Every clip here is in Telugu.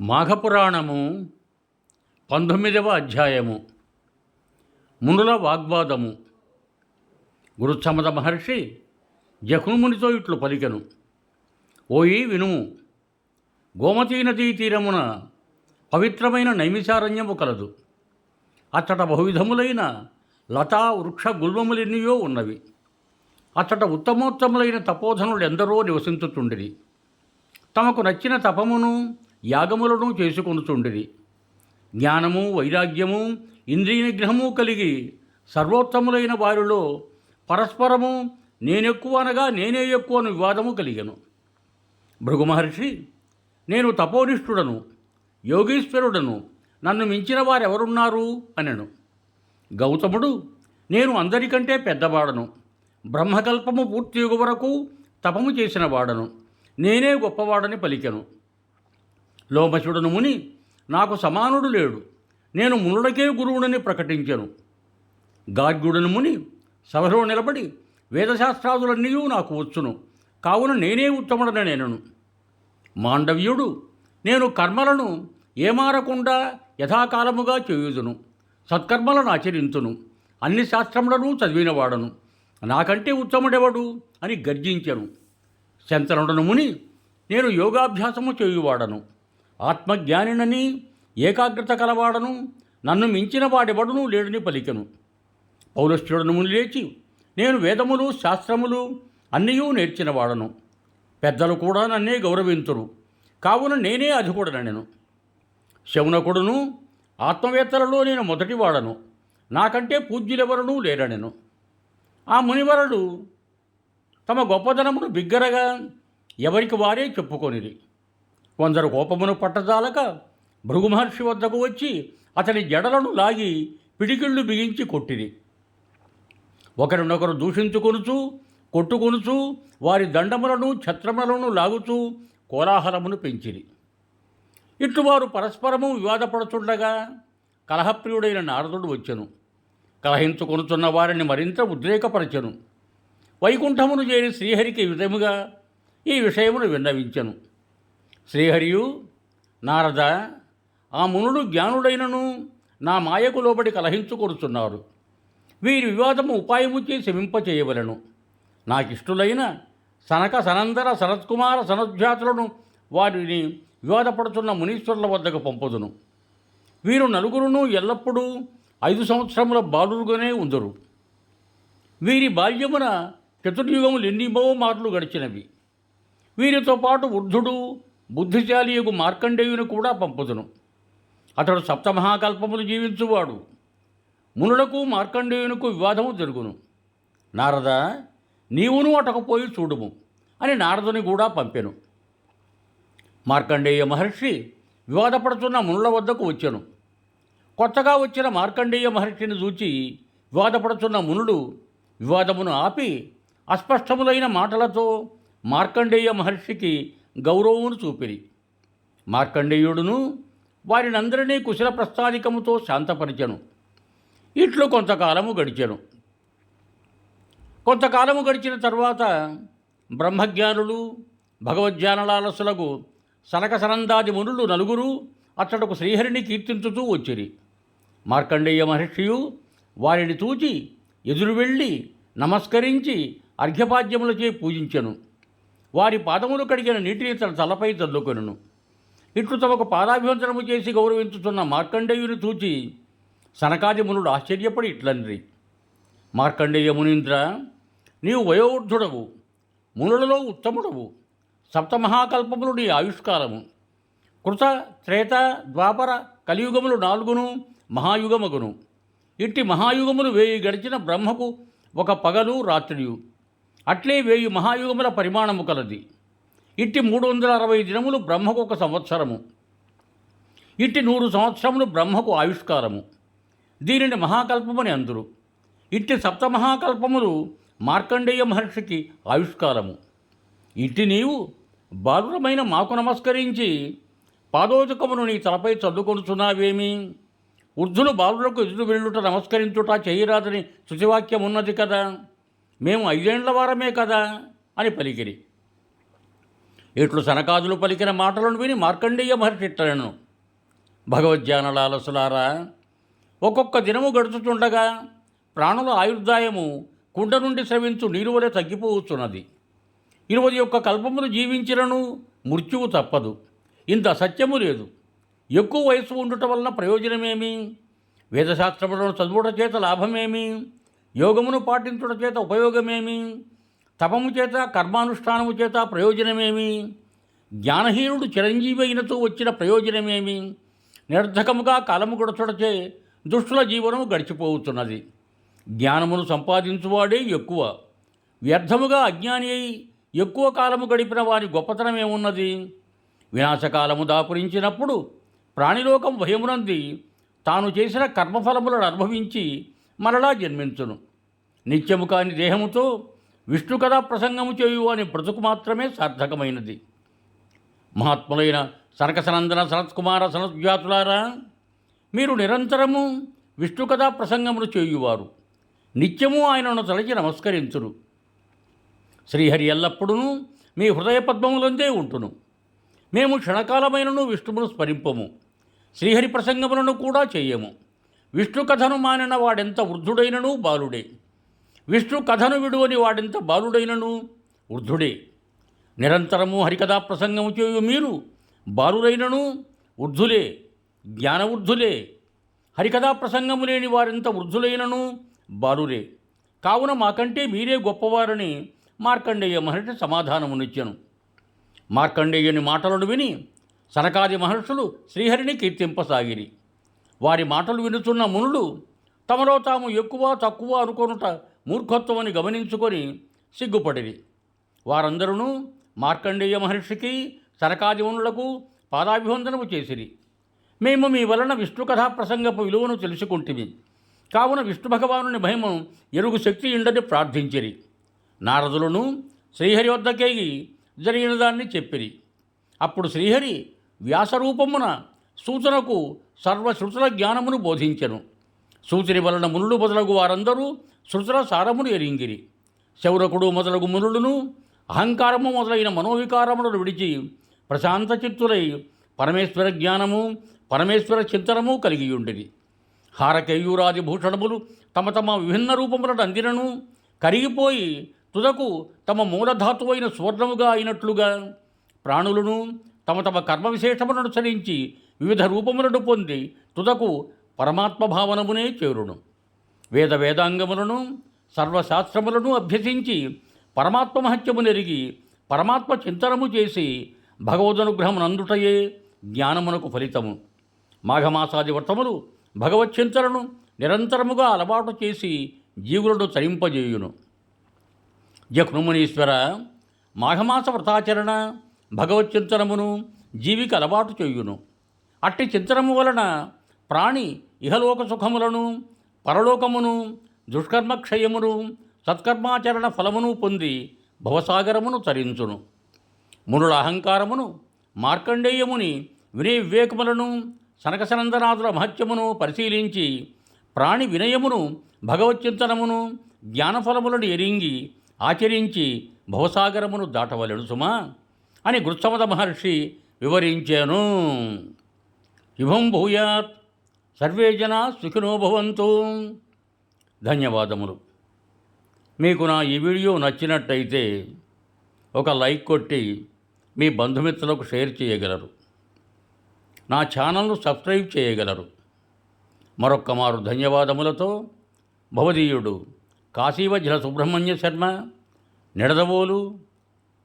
మాఘపురాణము పంతొమ్మిదవ అధ్యాయము. మునుల వాగ్వాదము. గురుచ్చమద మహర్షి జఖుమునితో ఇట్లు పలికెను. ఓయి వినుము గోమతీ నదీ తీరమున పవిత్రమైన నైమిషారణ్యము కలదు. అచ్చట బహువిధములైన లతా వృక్ష గుల్మములెన్నయో ఉన్నవి. అచ్చట ఉత్తమోత్తములైన తపోధనులు ఎందరో నివసించుచుండిరి. తమకు నచ్చిన తపమును యాగములను చేసుకొనుచుండిరి. జ్ఞానము వైరాగ్యము ఇంద్రియ నిగ్రహము కలిగి సర్వోత్తములైన వారిలో పరస్పరము నేనెక్కువ అనగా నేనే ఎక్కువ అను వివాదము కలిగను. భృగు మహర్షి నేను తపోనిష్ఠుడను యోగీశ్వరుడను నన్ను మించిన వారెవరున్నారు? అనెను. గౌతముడు నేను అందరికంటే పెద్దవాడను బ్రహ్మకల్పము పూర్తి యుగ వరకు తపము చేసిన వాడను నేనే గొప్పవాడని పలికెను. లోమశుడను ముని నాకు సమానుడు లేడు. నేను మునులకే గురువుడని ప్రకటించెను. గాడ్గుడను ముని సభలో నిలబడి వేదశాస్త్రాదులన్నీ నాకు వచ్చును. కావున నేనే ఉత్తముడని నేనను. మాండవ్యుడు నేను కర్మలను ఏమారకుండా యథాకాలముగా చేయుదును. సత్కర్మలను ఆచరించును అన్ని శాస్త్రములను చదివినవాడను. నాకంటే ఉత్తముడెవడు అని గర్జించెను. శంతనుడను ముని నేను యోగాభ్యాసము చేయువాడను. ఆత్మజ్ఞానినని ఏకాగ్రత కలవాడను నన్ను మించిన వాడెవడను లేడని పలికెను. పౌలస్త్యుడను ముని లేచి నేను వేదములు శాస్త్రములు అన్నయూ నేర్చినవాడను పెద్దలు కూడా నన్నే గౌరవింతురు. కావున నేనే అధికుడనను శవునకుడును ఆత్మవేత్తలలో నేను మొదటివాడను. నాకంటే పూజ్యులెవరనూ లేరనెను. ఆ మునివరుడు తమ గొప్పదనమును బిగ్గరగా ఎవరికి వారే చెప్పుకొనిది కొందరు కోపమును పట్టజాలక భృగు మహర్షి వద్దకు వచ్చి అతని జడలను లాగి పిడికిళ్ళు బిగించి కొట్టిరి. ఒకరినొకరు దూషించుకొనుచు కొట్టుకొనుచు వారి దండములను ఛత్రములను లాగుచూ కోలాహలమును పెంచిరి. ఇట్లు వారు పరస్పరము వివాదపడుతుండగా కలహప్రియుడైన నారదుడు వచ్చెను. కలహించుకొనుచున్న వారిని మరింత ఉద్రేకపరచెను. వైకుంఠమును చేరి శ్రీహరికి విధముగా ఈ విషయమును విన్నవించెను. శ్రీహరియు నారద ఆ మునుడు జ్ఞానుడైనను నా మాయకు లోబడి కలహించుకొడుచున్నారు. వీరి వివాదము ఉపాయము చే శమింపచేయవలను. నాకిష్టులైన సనక సనందర సనత్కుమార సనద్భ్యాతులను వారిని వివాదపడుతున్న మునీశ్వరుల వద్దకు పంపుదును. వీరు నలుగురును ఎల్లప్పుడూ ఐదు సంవత్సరముల బాలురుగానే ఉందరు. వీరి బాల్యమున చతుర్యుగములు ఎన్నిమో మార్లు గడిచినవి. వీరితో పాటు వృద్ధుడు బుద్ధిశాలియగు మార్కండేయుని కూడా పంపుదును. అతడు సప్తమహాకల్పములు జీవించువాడు. మునులకు మార్కండేయునకు వివాదము జరుగును. నారద నీవును అటకపోయి చూడుము అని నారదుని కూడా పంపెను. మార్కండేయ మహర్షి వివాదపడుతున్న మునుల వద్దకు వచ్చాను. కొత్తగా వచ్చిన మార్కండేయ మహర్షిని చూచి వివాదపడుతున్న మునులు వివాదమును ఆపి అస్పష్టములైన మాటలతో మార్కండేయ మహర్షికి గౌరవమును చూపిరి. మార్కండేయుడును వారినందరినీ కుశల ప్రస్థానికముతో శాంతపరిచెను. ఇట్లు కొంతకాలము గడిచెను. కొంతకాలము గడిచిన తరువాత బ్రహ్మజ్ఞానులు భగవజ్ఞానలాలసులకు సనక సనందాది మునులు నలుగురు అతడుకు శ్రీహరిని కీర్తించుతూ వచ్చిరి. మార్కండేయ మహర్షియు వారిని చూచి ఎదురు వెళ్ళి నమస్కరించి అర్ఘ్యపాద్యములచే పూజించెను. వారి పాదములు కడిగిన నీటిని తన తలపై చల్లుకొనును ఇట్లు తమకు పాదాభివందనము చేసి గౌరవించుతున్న మార్కండేయుని చూచి సనకాది మునుడు ఆశ్చర్యపడి ఇట్లంది మార్కండేయ మునీంద్ర నీవు వయోవృద్ధుడవు మునులలో ఉత్తముడవు సప్తమహాకల్పములు నీ ఆయుష్కాలము. కృత త్రేత ద్వాపర కలియుగములు నాలుగును మహాయుగమగును. ఇట్టి మహాయుగములు వేయి గడిచిన బ్రహ్మకు ఒక పగలు రాత్రియు. అట్లే వేయి మహాయుగముల పరిమాణము కలది. ఇట్టి మూడు వందల అరవై దినములు బ్రహ్మకు ఒక సంవత్సరము. ఇట్టి నూరు సంవత్సరములు బ్రహ్మకు ఆవిష్కారము. దీనిని మహాకల్పమని అందురు. ఇట్టి సప్తమహాకల్పములు మార్కండేయ మహర్షికి ఆవిష్కారము. ఇట్టి నీవు బాలురమైన మాకు నమస్కరించి పాదోజకమును నీ తలపై చదువుకొనుచున్నావేమి వృద్ధులు బాలులకు ఎదురు వెళ్ళుట నమస్కరించుట చేయరాదని శుచివాక్యం ఉన్నది కదా. మేము ఐదేండ్ల వారమే కదా అని పలికిరి. ఇట్లు సనకాదులు పలికిన మాటలను విని మార్కండేయ మహర్షిట్టలను భగవద్ధ్యానలాలసులారా ఒక్కొక్క దినము గడుచుతుండగా ప్రాణుల ఆయుర్దాయము కుండ నుండి స్రవించు నీరు వలె తగ్గిపోవచ్చున్నది ఇరవై ఒక్క కల్పములు జీవించినను మృత్యువు తప్పదు. ఇంత సత్యము లేదు. ఎక్కువ వయసు ఉండుట వలన ప్రయోజనమేమి? వేదశాస్త్రములను చదువుట చేత లాభమేమి? యోగమును పాటించుట చేత ఉపయోగమేమి? తపము చేత కర్మానుష్ఠానము చేత ప్రయోజనమేమి? జ్ఞానహీనుడు చిరంజీవి అయినతో వచ్చిన ప్రయోజనమేమి? నిర్ధకముగా కాలము గడచడచే దుష్టుల జీవనము గడిచిపోతున్నది. జ్ఞానమును సంపాదించువాడే ఎక్కువ. వ్యర్థముగా అజ్ఞాని అయి ఎక్కువ కాలము గడిపిన వారి గొప్పతనమేమున్నది వినాశకాలము దాపురించినప్పుడు ప్రాణిలోకం భయమునంది. తాను చేసిన కర్మఫలములను అనుభవించి మరలా జన్మించును. నిత్యము కాని దేహముతో విష్ణు కథా ప్రసంగము చేయు అని బ్రతుకు మాత్రమే సార్థకమైనది. మహాత్ములైన సనకసనందన సనత్కుమార సనత్జాతులారా మీరు నిరంతరము విష్ణు కథా ప్రసంగములు చేయువారు. నిత్యము ఆయనను తలచి నమస్కరించురు. శ్రీహరి ఎల్లప్పుడూ మీ హృదయ పద్మములందే ఉంటును. మేము క్షణకాలమైనను విష్ణువును స్మరింపము. శ్రీహరి ప్రసంగములను కూడా చేయము. విష్ణు కథను మానిన వాడెంత వృద్ధుడైనను? బాలుడే. విష్ణు కథను విడువని వాడెంత బాలుడైనను? వృద్ధుడే. నిరంతరము హరికథా ప్రసంగము చేయు మీరు బాలురైనను? వృద్ధులే. జ్ఞానవృద్ధులే హరికథా ప్రసంగము లేని వారెంత వృద్ధులైనను? బాలురే. కావున మాకంటే మీరే గొప్పవారని మార్కండేయ మహర్షి సమాధానమునిచ్చాను. మార్కండేయుని మాటలను విని సనకాది మహర్షులు శ్రీహరిని కీర్తింపసాగిరి. వారి మాటలు వినుతున్న మునులు తమలో తాము ఎక్కువ తక్కువ అనుకొనుట మూర్ఖత్వమని గమనించుకొని సిగ్గుపడిరి. వారందరూ మార్కండేయ మహర్షికి సనకాది మునులకు పాదాభివందనము చేసిరి. మేము మీ వలన విష్ణు కథా ప్రసంగపు విలువను తెలుసుకుంటిమి. కావున విష్ణు భగవానుని భయము ఎరుగు శక్తి ఇండని ప్రార్థించిరి. నారదులను శ్రీహరి వద్దకేగి జరిగిన దాన్ని చెప్పిరి. అప్పుడు శ్రీహరి వ్యాసరూపమున సూచనకు సర్వశ్రుతుల జ్ఞానమును బోధించెను. సూచని వలన మునులు మొదలగు వారందరూ శృతుల సారమును ఎరింగిరి. శౌరకుడు మొదలగు మునులను అహంకారము మొదలైన మనోవికారములను విడిచి ప్రశాంత చిత్తులై పరమేశ్వర జ్ఞానము పరమేశ్వర చింతనము కలిగి ఉండిరి హారకేయూరాది భూషణములు తమ తమ విభిన్న రూపములను అందినను కరిగిపోయి తుదకు తమ మూలధాతువైన సువర్ణముగా అయినట్లుగా ప్రాణులను తమ తమ కర్మ విశేషములను అనుసరించి వివిధ రూపములను పొంది తుదకు పరమాత్మ భావనమునే చేరును. వేద వేదాంగములను సర్వశాస్త్రములను అభ్యసించి పరమాత్మ మహత్యమునెరిగి పరమాత్మ చింతనము చేసి భగవదనుగ్రహమునందుటయే జ్ఞానమునకు ఫలితము. మాఘమాసాది వ్రతములు భగవచ్చింతలను నిరంతరముగా అలవాటు చేసి జీవులను తరింపజేయును. జఖ్నుమునీశ్వర మాఘమాస వ్రతాచరణ భగవచ్చింతనమును జీవికి అలవాటు చేయును. అట్టి చింతనము వలన ప్రాణి ఇహలోక సుఖములను పరలోకమును దుష్కర్మక్షయమును సత్కర్మాచరణ ఫలమును పొంది భవసాగరమును తరించును. మునుల అహంకారమును మార్కండేయముని వినయ వివేకములను సనకసనందనాథుల మహత్యమును పరిశీలించి ప్రాణి వినయమును భగవచ్చింతనమును జ్ఞానఫలములను ఎరింగి ఆచరించి భవసాగరమును దాటవలెను సుమా అని గృత్సమద మహర్షి వివరించాను. శుభం భూయాత్. సర్వే జనా సుఖినో భవంతు. ధన్యవాదములు. మీకు నా ఈ వీడియో నచ్చినట్టయితే ఒక లైక్ కొట్టి మీ బంధుమిత్రులకు షేర్ చేయగలరు. నా ఛానల్ను సబ్స్క్రైబ్ చేయగలరు. మరొక్క మారు ధన్యవాదములతో భవదీయుడు కాశీవజ్ర సుబ్రహ్మణ్య శర్మ నిడదవోలు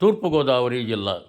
తూర్పుగోదావరి జిల్లా.